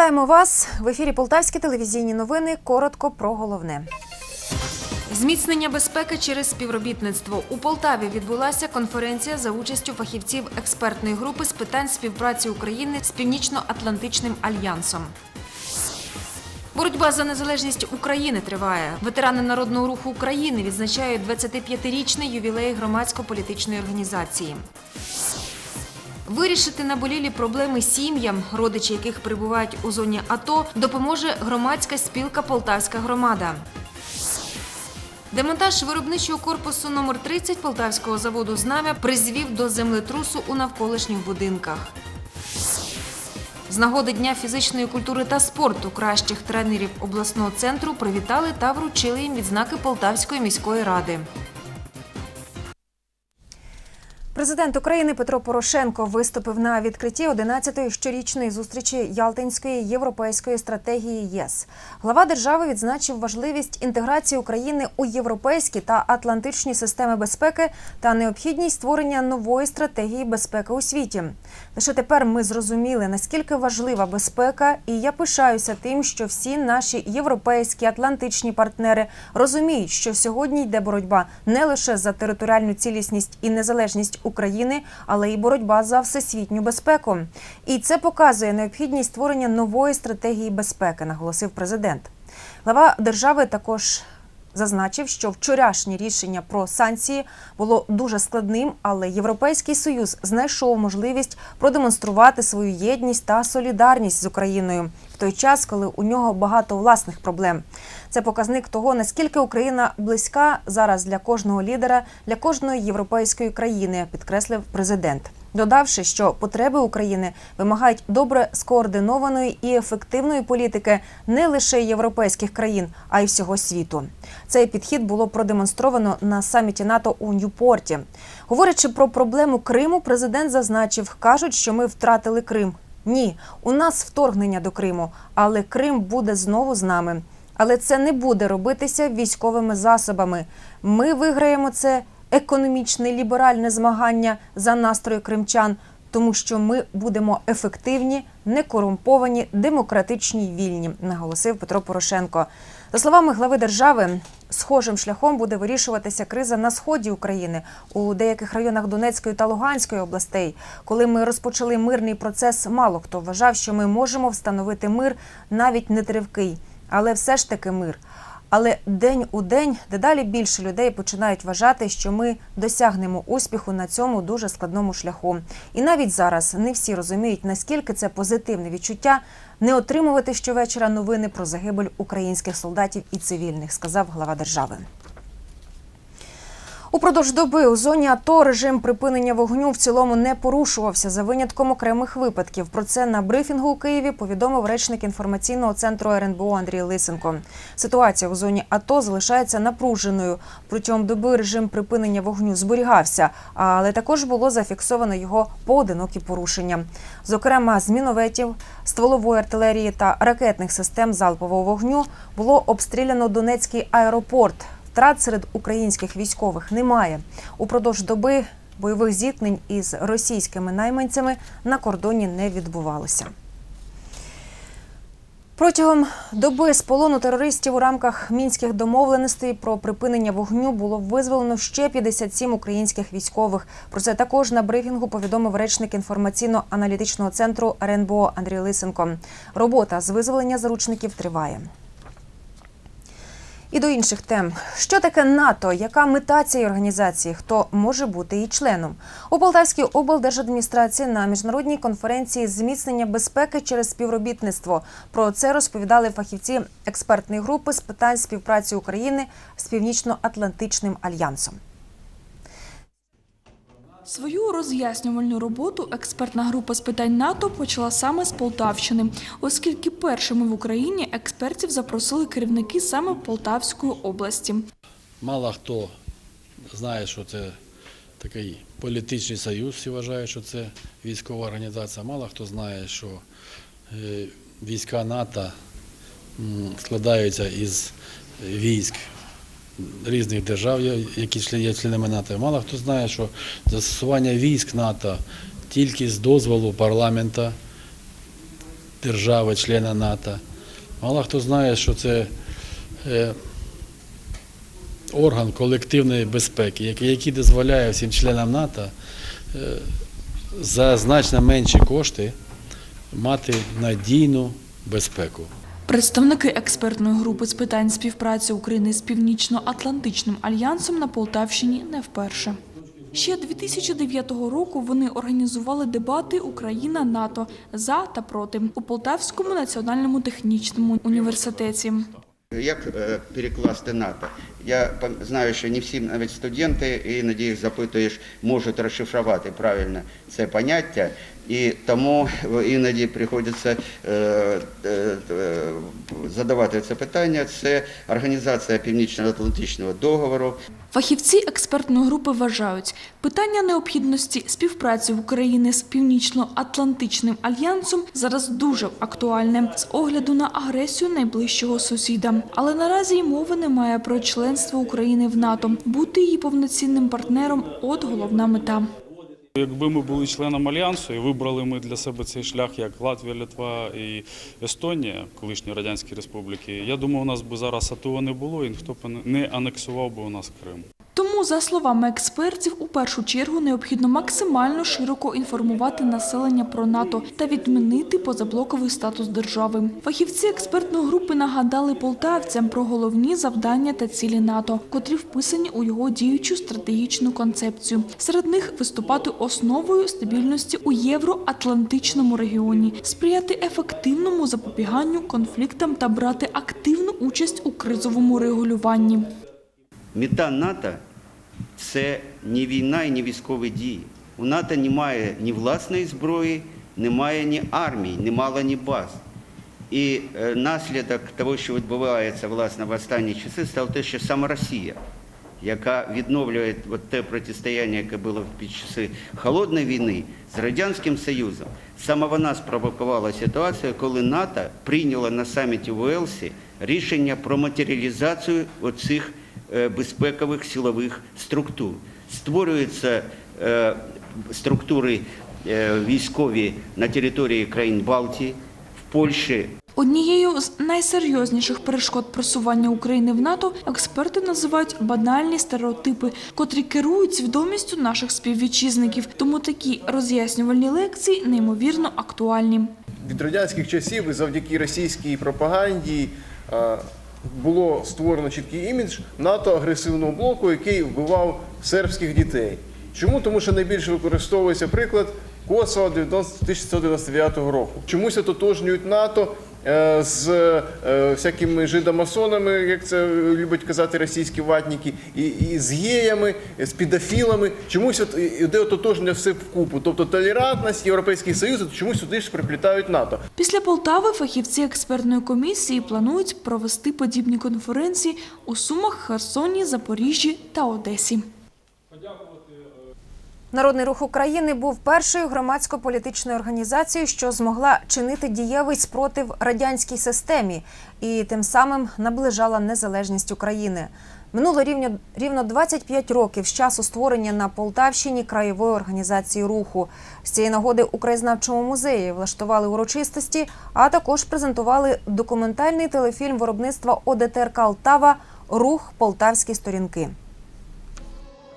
Вітаємо вас в ефірі Полтавські телевізійні новини. Коротко про головне. Зміцнення безпеки через співробітництво у Полтаві відбулася конференція за участю фахівців експертної групи з питань співпраці України з Північно-Атлантичним альянсом. Боротьба за незалежність України триває. Ветерани народного руху України відзначають 25-річний ювілей громадсько-політичної організації. Вирішити наболілі проблеми сім'ям, родичі яких перебувають у зоні АТО, допоможе громадська спілка Полтавська громада. Демонтаж виробничого корпусу номер 30 полтавського заводу Знам'я призвів до землетрусу у навколишніх будинках. З нагоди Дня фізичної культури та спорту кращих тренерів обласного центру привітали та вручили їм відзнаки Полтавської міської ради. Президент України Петро Порошенко виступив на відкритті 11-ї щорічної зустрічі Ялтинської європейської стратегії ЄС. Глава держави відзначив важливість інтеграції України у європейські та атлантичні системи безпеки та необхідність створення нової стратегії безпеки у світі. Лише тепер ми зрозуміли, наскільки важлива безпека, і я пишаюся тим, що всі наші європейські атлантичні партнери розуміють, що сьогодні йде боротьба не лише за територіальну цілісність і незалежність України, але й боротьба за всесвітню безпеку. І це показує необхідність створення нової стратегії безпеки, наголосив президент. Глава держави також зазначив, що вчорашнє рішення про санкції було дуже складним, але Європейський союз знайшов можливість продемонструвати свою єдність та солідарність з Україною в той час, коли у нього багато власних проблем. Це показник того, наскільки Україна близька зараз для кожного лідера, для кожної європейської країни, підкреслив президент. Додавши, що потреби України вимагають добре скоординованої і ефективної політики не лише європейських країн, а й всього світу. Цей підхід було продемонстровано на саміті НАТО у Ньюпорті. Говорячи про проблему Криму, президент зазначив, кажуть, що ми втратили Крим. Ні, у нас вторгнення до Криму, але Крим буде знову з нами. Але це не буде робитися військовими засобами. Ми виграємо це економічне ліберальне змагання за настрої кримчан, тому що ми будемо ефективні, некорумповані, демократичні й вільні, наголосив Петро Порошенко. За словами глави держави, схожим шляхом буде вирішуватися криза на сході України у деяких районах Донецької та Луганської областей. Коли ми розпочали мирний процес, мало хто вважав, що ми можемо встановити мир навіть не тривкий, але все ж таки мир. Але день у день дедалі більше людей починають вважати, що ми досягнемо успіху на цьому дуже складному шляху. І навіть зараз не всі розуміють, наскільки це позитивне відчуття не отримувати щовечора новини про загибель українських солдатів і цивільних, сказав глава держави. Упродовж доби у зоні АТО режим припинення вогню в цілому не порушувався за винятком окремих випадків. Про це на брифінгу у Києві повідомив речник інформаційного центру РНБО Андрій Лисенко. Ситуація у зоні АТО залишається напруженою. Протягом доби режим припинення вогню зберігався, але також було зафіксовано його поодинокі порушення. Зокрема, з мінометів, стволової артилерії та ракетних систем залпового вогню було обстріляно Донецький аеропорт. Втрат серед українських військових немає. Упродовж доби бойових зіткнень із російськими найманцями на кордоні не відбувалося. Протягом доби з полону терористів у рамках мінських домовленостей про припинення вогню було визволено ще 57 українських військових. Про це також на брифінгу повідомив речник інформаційно-аналітичного центру РНБО Андрій Лисенко. Робота з визволення заручників триває. І до інших тем, що таке НАТО, яка мета цієї організації, хто може бути її членом у Полтавській облдержадміністрації на міжнародній конференції зміцнення безпеки через співробітництво. Про це розповідали фахівці експертної групи з питань співпраці України з Північно-Атлантичним альянсом. Свою роз'яснювальну роботу експертна група з питань НАТО почала саме з Полтавщини, оскільки першими в Україні експертів запросили керівники саме Полтавської області. Мало хто знає, що це такий політичний союз, всі вважають, що це військова організація. Мало хто знає, що е, війська НАТО складаються із військ різних держав, які є членами НАТО. Мало хто знає, що застосування військ НАТО тільки з дозволу парламента держави-члена НАТО. Мало хто знає, що це е, орган колективної безпеки, який, який дозволяє всім членам НАТО е, за значно менші кошти мати надійну безпеку. Представники експертної групи з питань співпраці України з Північно-Атлантичним альянсом на Полтавщині не вперше. Ще 2009 року вони організували дебати Україна НАТО за та проти у Полтавському національному технічному університеті. Як е, перекласти НАТО? Я знаю, що не всі навіть студенти, іноді їх запитуєш, можуть розшифрувати правильно це поняття, і тому іноді приходиться е, е, е, задавати це питання. Це організація Північно-Атлантичного договору, Фахівці експертної групи вважають, питання необхідності співпраці в Україні з Північно-Атлантичним альянсом зараз дуже актуальне з огляду на агресію найближчого сусіда. Але наразі й мови немає про членство України в НАТО. Бути її повноцінним партнером – от головна мета. Якби ми були членом альянсу і вибрали ми для себе цей шлях, як Латвія, Литва і Естонія, колишні радянські республіки, я думаю, у нас би зараз АТО не було, і ніхто б не анексував би у нас Крим. Тому, за словами експертів, у першу чергу необхідно максимально широко інформувати населення про НАТО та відмінити позаблоковий статус держави. Фахівці експертної групи нагадали полтавцям про головні завдання та цілі НАТО, котрі вписані у його діючу стратегічну концепцію. Серед них виступати основою стабільності у євроатлантичному регіоні, сприяти ефективному запобіганню конфліктам та брати активну участь у кризовому регулюванні. Мета НАТО це не війна і не військові дії. У НАТО немає ні власної зброї, немає ні армії, немало ні баз. І е, наслідок того, що відбувається власне в останні часи, стало те, що саме Росія, яка відновлює от те протистояння, яке було під часи холодної війни з Радянським Союзом, саме вона спровокувала ситуацію, коли НАТО прийняло на саміті в Уелсі рішення про матеріалізацію оцих безпекових силових структур. Створюються е, структури е, військові на території країн Балтії, в Польщі, Однією з найсерйозніших перешкод просування України в НАТО експерти називають банальні стереотипи, котрі керують свідомістю наших співвітчизників. Тому такі роз'яснювальні лекції неймовірно актуальні. від радянських часів і завдяки російській пропаганді було створено чіткий імідж НАТО агресивного блоку, який вбивав сербських дітей. Чому? Тому що найбільше використовується приклад Косова 1999 року. Чомусь ототожнюють НАТО з е, всякими жидомасонами, як це люблять казати російські ватники, і, і з геями, з підофілами. Чомусь от іде ототожнення все вкупу. Тобто толерантність, Європейський Союз, от чомусь сюди ж приплітають НАТО. Після Полтави фахівці експертної комісії планують провести подібні конференції у Сумах, Херсоні, Запоріжжі та Одесі. Народний рух України був першою громадсько-політичною організацією, що змогла чинити дієвий спротив радянській системі і тим самим наближала незалежність України. Минуло рівно, рівно 25 років з часу створення на Полтавщині краєвої організації руху. З цієї нагоди у краєзнавчому музеї влаштували урочистості, а також презентували документальний телефільм виробництва ОДТР Калтава Рух Полтавські сторінки.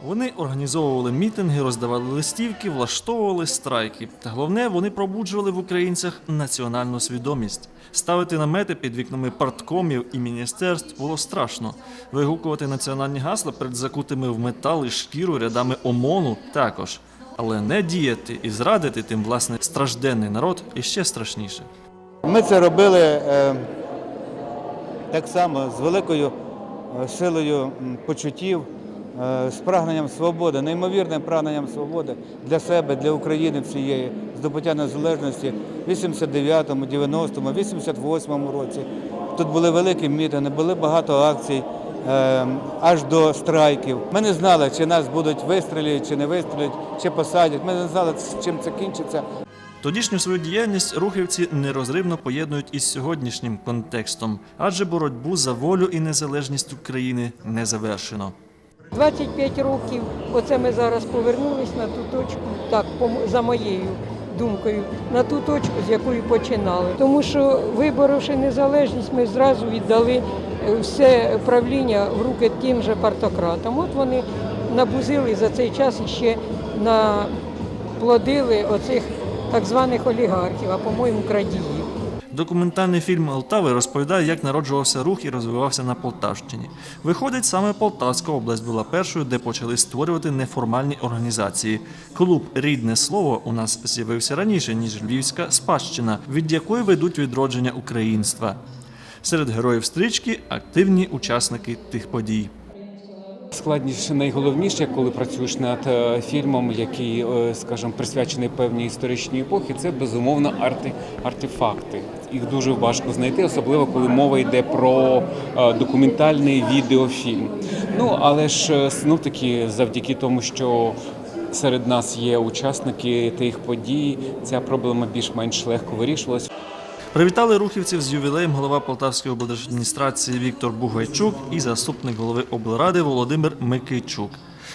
Вони організовували мітинги, роздавали листівки, влаштовували страйки. Та головне, вони пробуджували в українцях національну свідомість. Ставити намети під вікнами парткомів і міністерств було страшно. Вигукувати національні гасла перед закутими в метал і шкіру рядами ОМОНу також. Але не діяти і зрадити тим власне стражденний народ іще страшніше. Ми це робили е, так само з великою е, силою почуттів, з прагненням свободи, неймовірним прагненням свободи для себе, для України всієї, здобуття незалежності в 89-му, 90-му, 88-му році. Тут були великі мітинги, були багато акцій. е, Аж до страйків. Ми не знали, чи нас будуть вистрілять, чи не вистрілять, чи посадять. Ми не знали, чим це кінчиться. Тодішню свою діяльність рухівці нерозривно поєднують із сьогоднішнім контекстом, адже боротьбу за волю і незалежність України не завершено. 25 років, оце ми зараз повернулись на ту точку, так, за моєю думкою на ту точку, з якої починали. Тому що, виборовши незалежність, ми зразу віддали е, все правління в руки тим же партократам. От вони набузили за цей час і ще наплодили оцих так званих олігархів, а по-моєму, крадіїв. Документальний фільм Полтави розповідає, як народжувався рух і розвивався на Полтавщині. Виходить, саме Полтавська область була першою, де почали створювати неформальні організації. Клуб Рідне слово у нас з'явився раніше, ніж Львівська спадщина, від якої ведуть відродження українства. Серед героїв стрічки активні учасники тих подій. Складніше, найголовніше, коли працюєш над е, фільмом, який, е, скажімо, присвячений певній історичній епохі, це безумовно арти, артефакти. Їх дуже важко знайти, особливо коли мова йде про е, документальний відеофільм. Ну але ж знов таки, завдяки тому, що серед нас є учасники тих подій, ця проблема більш-менш легко вирішувалась. Привітали рухівців з ювілеєм голова Полтавської облдержадміністрації Віктор Бугайчук і заступник голови облради Володимир Микийчук.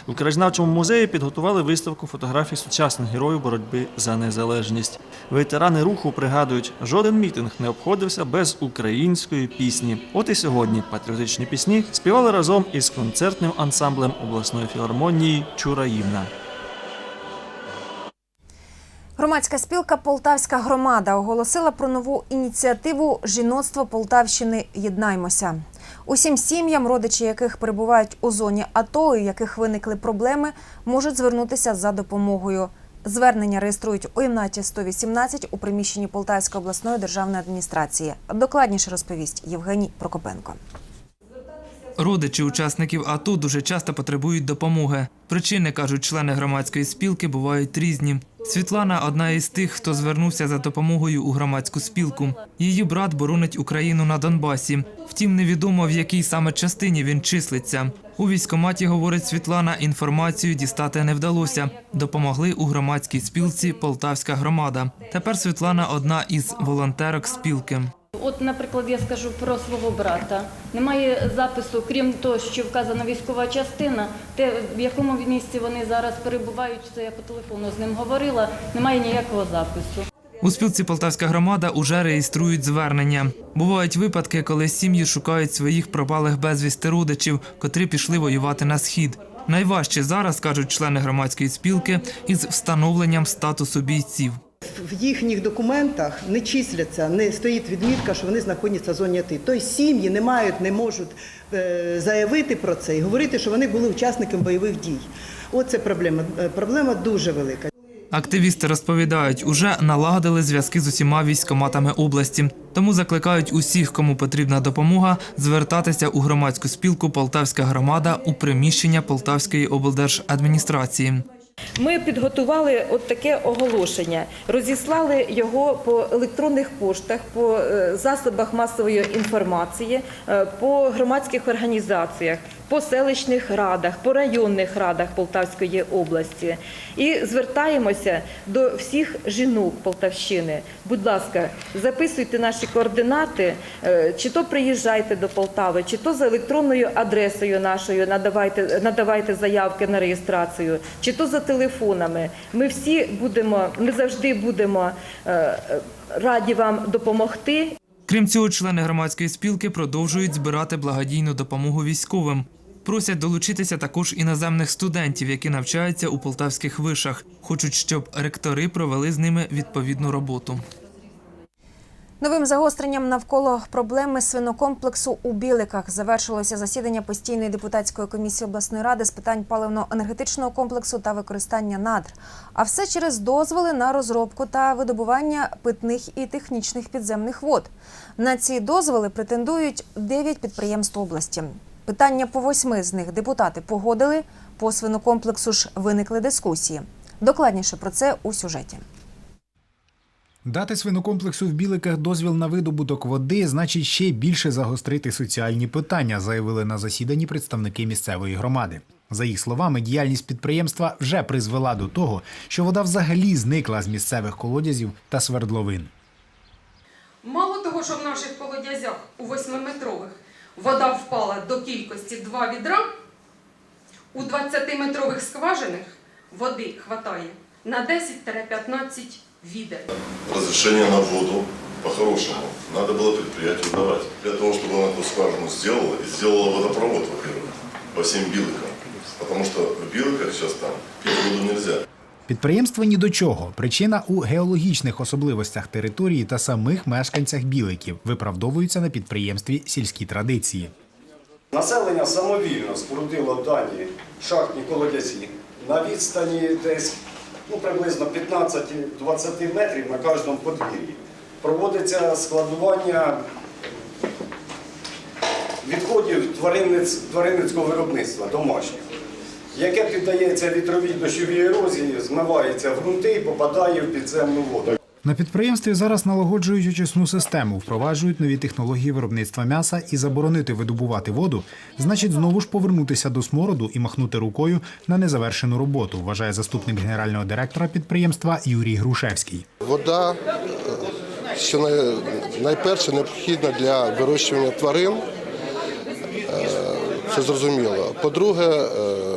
У краєзнавчому музеї підготували виставку фотографій сучасних героїв боротьби за незалежність. Ветерани руху пригадують, жоден мітинг не обходився без української пісні. От і сьогодні патріотичні пісні співали разом із концертним ансамблем обласної філармонії Чураївна. Громадська спілка Полтавська громада оголосила про нову ініціативу Жіноцтво Полтавщини Єднаймося. Усім сім'ям, родичі яких перебувають у зоні АТО, і яких виникли проблеми, можуть звернутися за допомогою. Звернення реєструють у імнаті 118 у приміщенні Полтавської обласної державної адміністрації. Докладніше розповість Євгеній Прокопенко. Родичі учасників АТО дуже часто потребують допомоги. Причини, кажуть члени громадської спілки, бувають різні. Світлана одна із тих, хто звернувся за допомогою у громадську спілку. Її брат боронить Україну на Донбасі. Втім, невідомо в якій саме частині він числиться. У військкоматі, говорить Світлана, інформацію дістати не вдалося. Допомогли у громадській спілці Полтавська громада. Тепер Світлана одна із волонтерок спілки. От, наприклад, я скажу про свого брата. Немає запису, крім того, що вказана військова частина, те, в якому місці вони зараз перебувають, це я по телефону з ним говорила, немає ніякого запису. У спілці Полтавська громада уже реєструють звернення. Бувають випадки, коли сім'ї шукають своїх пропалих безвісти родичів, котрі пішли воювати на схід. Найважче зараз кажуть члени громадської спілки із встановленням статусу бійців. В їхніх документах не числяться, не стоїть відмітка, що вони знаходяться в зоні АТО. Тобто сім'ї не мають, не можуть е, заявити про це і говорити, що вони були учасниками бойових дій. Оце проблема. Е, Проблема дуже велика. Активісти розповідають, уже налагодили зв'язки з усіма військоматами області. Тому закликають усіх, кому потрібна допомога, звертатися у громадську спілку Полтавська громада у приміщення Полтавської облдержадміністрації. Ми підготували от таке оголошення, розіслали його по електронних поштах, по е, засобах масової інформації, е, по громадських організаціях, по селищних радах, по районних радах Полтавської області. І звертаємося до всіх жінок Полтавщини. Будь ласка, записуйте наші координати, е, чи то приїжджайте до Полтави, чи то за електронною адресою нашою надавайте, надавайте заявки на реєстрацію, чи то за телефонами. Ми всі будемо, ми завжди будемо е, раді вам допомогти. Крім цього, члени громадської спілки продовжують збирати благодійну допомогу військовим. Просять долучитися також іноземних студентів, які навчаються у полтавських вишах. Хочуть, щоб ректори провели з ними відповідну роботу. Новим загостренням навколо проблеми свинокомплексу у Біликах завершилося засідання постійної депутатської комісії обласної ради з питань паливно-енергетичного комплексу та використання надр. А все через дозволи на розробку та видобування питних і технічних підземних вод. На ці дозволи претендують 9 підприємств області. Питання по восьми з них депутати погодили. По свинокомплексу ж виникли дискусії. Докладніше про це у сюжеті. Дати свинокомплексу в Біликах дозвіл на видобуток води значить ще більше загострити соціальні питання, заявили на засіданні представники місцевої громади. За їх словами, діяльність підприємства вже призвела до того, що вода взагалі зникла з місцевих колодязів та свердловин. Мало того, що в наших колодязях у восьмиметрових вода впала до кількості 2 відра, у 20-метрових скважинах води хватає на 10-15 відер. разрешение на воду по-хорошему надо было предприятию давать. Для того, чтобы он эту скважину сделала, и сделала водопровод, во-первых, по всем Билыкам. Потому что в Билыках сейчас там пить воду нельзя. Підприємство ні до чого. Причина у геологічних особливостях території та самих мешканцях біликів виправдовуються на підприємстві сільські традиції. Населення самовільно спорудило дані шахтні колодязі на відстані десь ну, приблизно 15-20 метрів на кожному подвір'ї. Проводиться складування відходів тваринницького виробництва домашнього, яке піддається вітровій дощовій ерозії, змивається в ґрунти і попадає в підземну воду. На підприємстві зараз налагоджують очисну систему, впроваджують нові технології виробництва м'яса і заборонити видобувати воду, значить знову ж повернутися до смороду і махнути рукою на незавершену роботу, вважає заступник генерального директора підприємства Юрій Грушевський. Вода, що най- найперше необхідна для вирощування тварин. Е, Це зрозуміло. По-друге, е,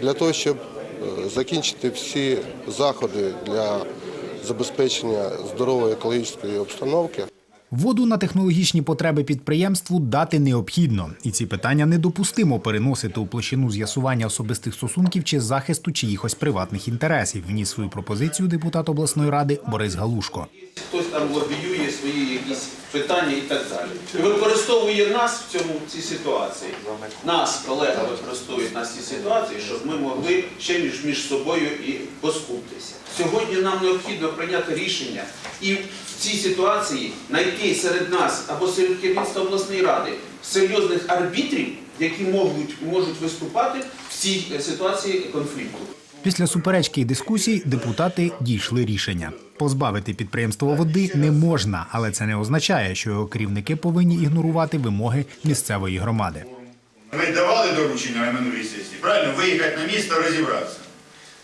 для того, щоб е, закінчити всі заходи для забезпечення здорової екологічної обстановки. Воду на технологічні потреби підприємству дати необхідно, і ці питання недопустимо переносити у площину з'ясування особистих стосунків чи захисту чиїхось приватних інтересів. Вніс свою пропозицію депутат обласної ради Борис Галушко. хтось там лобіює свої якісь питання і так далі. І використовує нас в цьому в цій ситуації. Нас, колега, використовують нас в цій ситуації, щоб ми могли ще між, між собою і поскуптися. Сьогодні нам необхідно прийняти рішення і в цій ситуації знайти серед нас або серед керівництва обласної ради серйозних арбітрів, які можуть, можуть виступати в цій е, ситуації конфлікту. Після суперечки і дискусій депутати дійшли рішення. Позбавити підприємство води не можна, але це не означає, що його керівники повинні ігнорувати вимоги місцевої громади. Ми давали доручення на минулій сесії, правильно? Виїхати на місто, розібратися.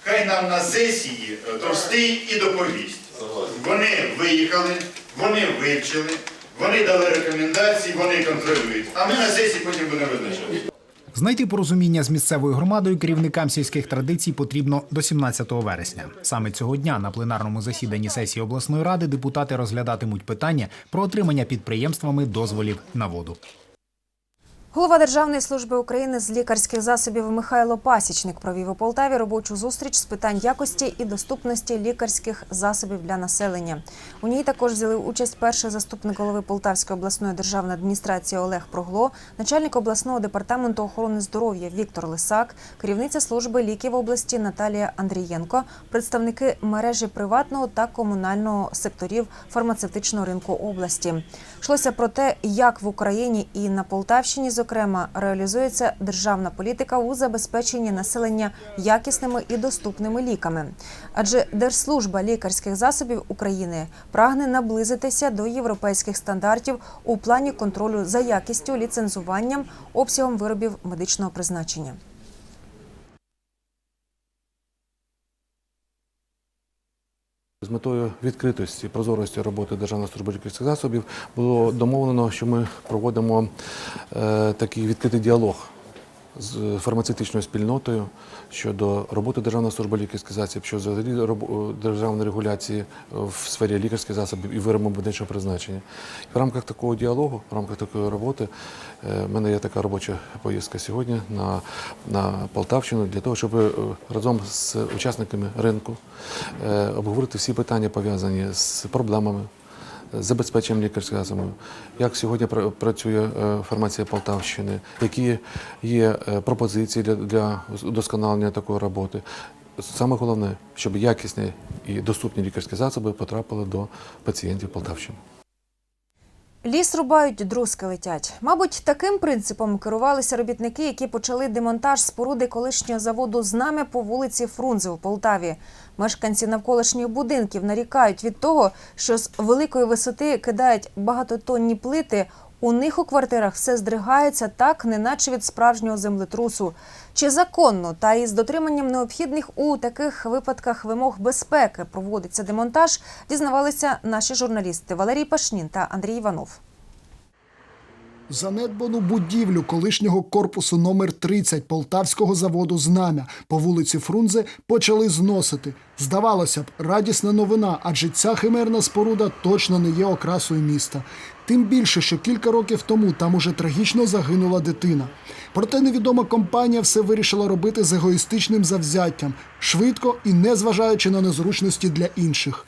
Хай нам на сесії Товстий і доповість. Вони виїхали, вони вивчили, вони дали рекомендації, вони контролюють. А ми на сесії потім будемо визначати. Знайти порозуміння з місцевою громадою керівникам сільських традицій потрібно до 17 вересня. Саме цього дня на пленарному засіданні сесії обласної ради депутати розглядатимуть питання про отримання підприємствами дозволів на воду. Голова Державної служби України з лікарських засобів Михайло Пасічник провів у Полтаві робочу зустріч з питань якості і доступності лікарських засобів для населення. У ній також взяли участь перший заступник голови Полтавської обласної державної адміністрації Олег Прогло, начальник обласного департаменту охорони здоров'я Віктор Лисак, керівниця служби ліків області Наталія Андрієнко, представники мережі приватного та комунального секторів фармацевтичного ринку області. Йшлося про те, як в Україні і на Полтавщині, зокрема, реалізується державна політика у забезпеченні населення якісними і доступними ліками. Адже Держслужба лікарських засобів України прагне наблизитися до європейських стандартів у плані контролю за якістю, ліцензуванням, обсягом виробів медичного призначення. З метою відкритості, прозорості роботи Державної служби лікарських засобів було домовлено, що ми проводимо е, такий відкритий діалог з фармацевтичною спільнотою щодо роботи Державної служби лікарських засобів, щодо взагалі державної регуляції в сфері лікарських засобів і виробів медичного призначення. В рамках такого діалогу, в рамках такої роботи, е, в мене є така робоча поїздка сьогодні на, на Полтавщину для того, щоб е, разом з учасниками ринку е, обговорити всі питання пов'язані з проблемами. Забезпеченням лікарських засобів, як сьогодні пра- працює е, фармація Полтавщини, які є е, пропозиції для удосконалення такої роботи. Саме головне, щоб якісні і доступні лікарські засоби потрапили до пацієнтів Полтавщини. Ліс рубають, друзки летять. Мабуть, таким принципом керувалися робітники, які почали демонтаж споруди колишнього заводу «Знам'я» по вулиці Фрунзе у Полтаві. Мешканці навколишніх будинків нарікають від того, що з великої висоти кидають багатотонні плити. У них у квартирах все здригається так, неначе від справжнього землетрусу. Чи законно та із дотриманням необхідних у таких випадках вимог безпеки проводиться демонтаж, дізнавалися наші журналісти Валерій Пашнін та Андрій Іванов. Занедбану будівлю колишнього корпусу номер 30 полтавського заводу Знам'я по вулиці Фрунзе почали зносити. Здавалося б, радісна новина, адже ця химерна споруда точно не є окрасою міста. Тим більше, що кілька років тому там уже трагічно загинула дитина. Проте невідома компанія все вирішила робити з егоїстичним завзяттям, швидко і не зважаючи на незручності для інших.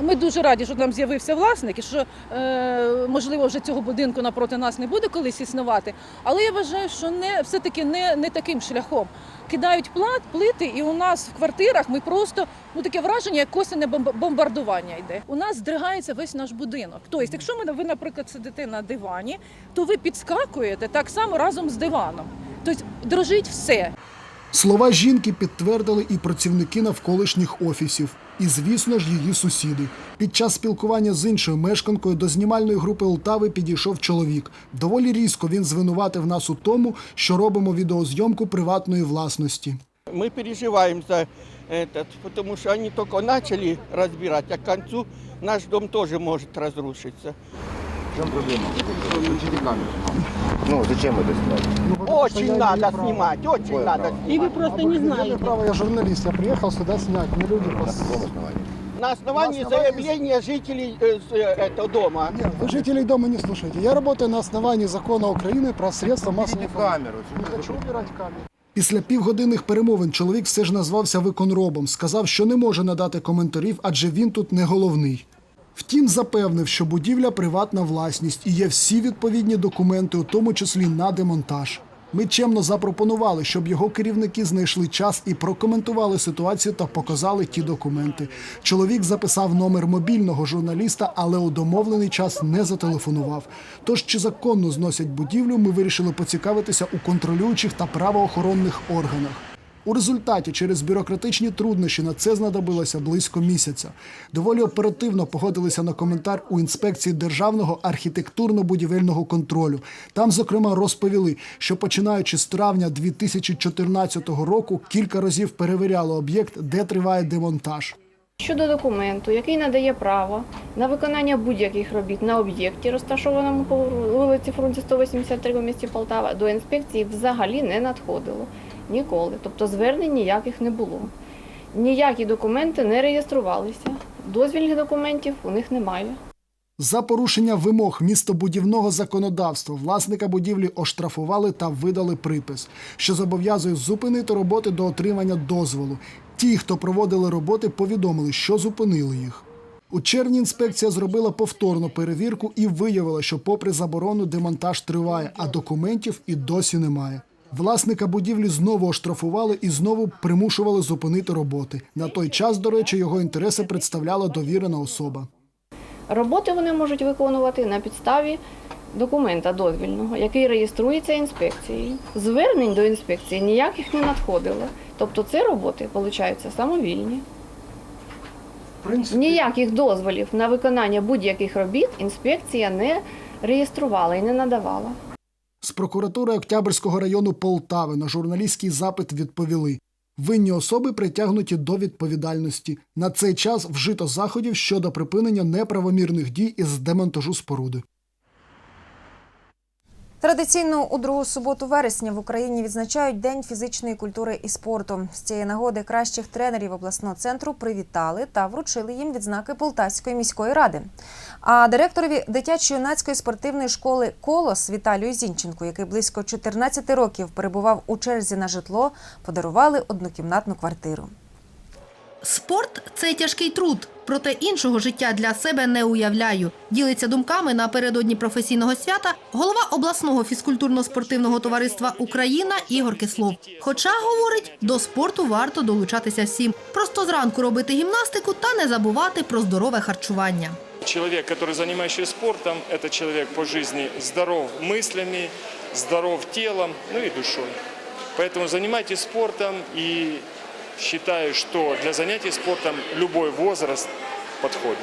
Ми дуже раді, що там з'явився власник, і що е, можливо вже цього будинку напроти нас не буде колись існувати. Але я вважаю, що не все-таки не, не таким шляхом. Кидають плат, плити, і у нас в квартирах ми просто ну таке враження, як косине бомб- бомбардування йде. У нас здригається весь наш будинок. Тобто, якщо ви, наприклад, сидите на дивані, то ви підскакуєте так само разом з диваном. Тобто дрожить все. Слова жінки підтвердили і працівники навколишніх офісів, і, звісно ж, її сусіди. Під час спілкування з іншою мешканкою до знімальної групи Олтави підійшов чоловік. Доволі різко він звинуватив нас у тому, що робимо відеозйомку приватної власності. Мы переживаем за этот, потому что они только начали разбирать, а к концу наш дом тоже может разрушиться. В чем проблема? Включите камеру. Ну, зачем это снимать? Очень надо снимать, очень надо И вы просто не знаете. право, я журналист, я приехал сюда снять. Мне люди На основании заявления жителей э, с, э, этого дома. Вы жителей дома не слушайте. Я работаю на основании закона Украины про средства массовой камеру. Не хочу убирать камеру. Після півгодинних перемовин чоловік все ж назвався виконробом, сказав, що не може надати коментарів, адже він тут не головний. Втім, запевнив, що будівля приватна власність і є всі відповідні документи, у тому числі на демонтаж. Ми чемно запропонували, щоб його керівники знайшли час і прокоментували ситуацію та показали ті документи. Чоловік записав номер мобільного журналіста, але у домовлений час не зателефонував. Тож чи законно зносять будівлю, ми вирішили поцікавитися у контролюючих та правоохоронних органах. У результаті через бюрократичні труднощі на це знадобилося близько місяця. Доволі оперативно погодилися на коментар у інспекції державного архітектурно-будівельного контролю. Там, зокрема, розповіли, що починаючи з травня 2014 року кілька разів перевіряли об'єкт, де триває демонтаж. Щодо документу, який надає право на виконання будь-яких робіт на об'єкті, розташованому по вулиці Фрунзе 183 в місті Полтава, до інспекції взагалі не надходило ніколи. Тобто звернень ніяких не було. Ніякі документи не реєструвалися. Дозвільних документів у них немає. За порушення вимог містобудівного законодавства власника будівлі оштрафували та видали припис, що зобов'язує зупинити роботи до отримання дозволу. Ті, хто проводили роботи, повідомили, що зупинили їх. У червні інспекція зробила повторну перевірку і виявила, що, попри заборону, демонтаж триває, а документів і досі немає. Власника будівлі знову оштрафували і знову примушували зупинити роботи. На той час, до речі, його інтереси представляла довірена особа. Роботи вони можуть виконувати на підставі документа дозвільного, який реєструється інспекцією. Звернень до інспекції ніяких не надходило. Тобто це роботи, виходить, самовільні. Ніяких дозволів на виконання будь-яких робіт інспекція не реєструвала і не надавала. З прокуратури Октябрьського району Полтави на журналістський запит відповіли. Винні особи притягнуті до відповідальності. На цей час вжито заходів щодо припинення неправомірних дій із демонтажу споруди. Традиційно у другу суботу вересня в Україні відзначають День фізичної культури і спорту. З цієї нагоди кращих тренерів обласного центру привітали та вручили їм відзнаки Полтавської міської ради. А директорові дитячо-юнацької спортивної школи Колос Віталію Зінченку, який близько 14 років перебував у черзі на житло, подарували однокімнатну квартиру. Спорт це тяжкий труд, проте іншого життя для себе не уявляю. Ділиться думками напередодні професійного свята голова обласного фізкультурно-спортивного товариства Україна Ігор Кислов. Хоча говорить, до спорту варто долучатися всім. Просто зранку робити гімнастику та не забувати про здорове харчування. Человек, который занимающийся спортом, это человек по жизни здоров мыслями, здоров телом, ну и душой. Поэтому занимайтесь спортом и считаю, что для занятий спортом любой возраст подходит.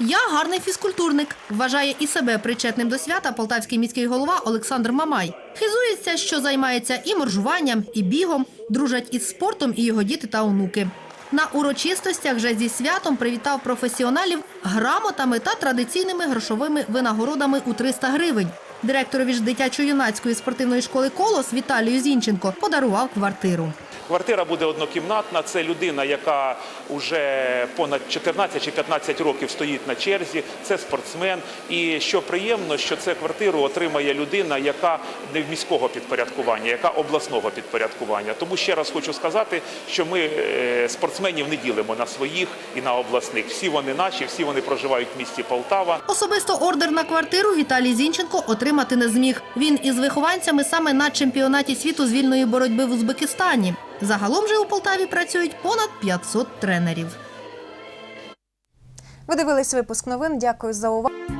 Я гарний фізкультурник, вважає і себе причетним до свята полтавський міський голова Олександр Мамай. Хизується, що займається і моржуванням, і бігом, дружать із спортом і його діти та онуки. На урочистостях вже зі святом привітав професіоналів грамотами та традиційними грошовими винагородами у 300 гривень. Директорові ж дитячо-юнацької спортивної школи Колос Віталію Зінченко подарував квартиру. Квартира буде однокімнатна. Це людина, яка вже понад 14 чи 15 років стоїть на черзі. Це спортсмен. І що приємно, що цю квартиру отримає людина, яка не в міського підпорядкування, яка обласного підпорядкування. Тому ще раз хочу сказати, що ми е, спортсменів не ділимо на своїх і на обласних. Всі вони наші, всі вони проживають в місті Полтава. Особисто ордер на квартиру Віталій Зінченко отримати не зміг. Він із вихованцями саме на чемпіонаті світу з вільної боротьби в Узбекистані. Загалом же у Полтаві працюють понад 500 тренерів. Ви дивились випуск новин. Дякую за увагу.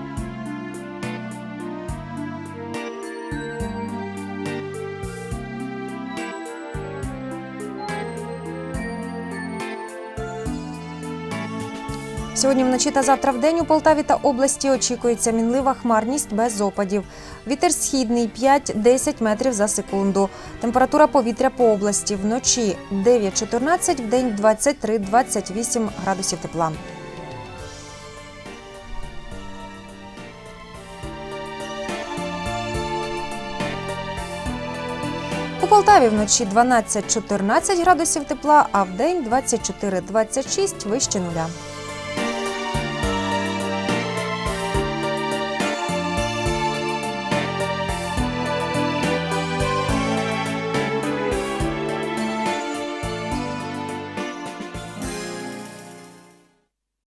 Сьогодні вночі та завтра в день у Полтаві та області очікується мінлива хмарність без опадів. Вітер східний 5-10 метрів за секунду. Температура повітря по області вночі 9-14, в день 23-28 градусів тепла. У Полтаві вночі 12-14 градусів тепла, а в день 24-26 вище нуля.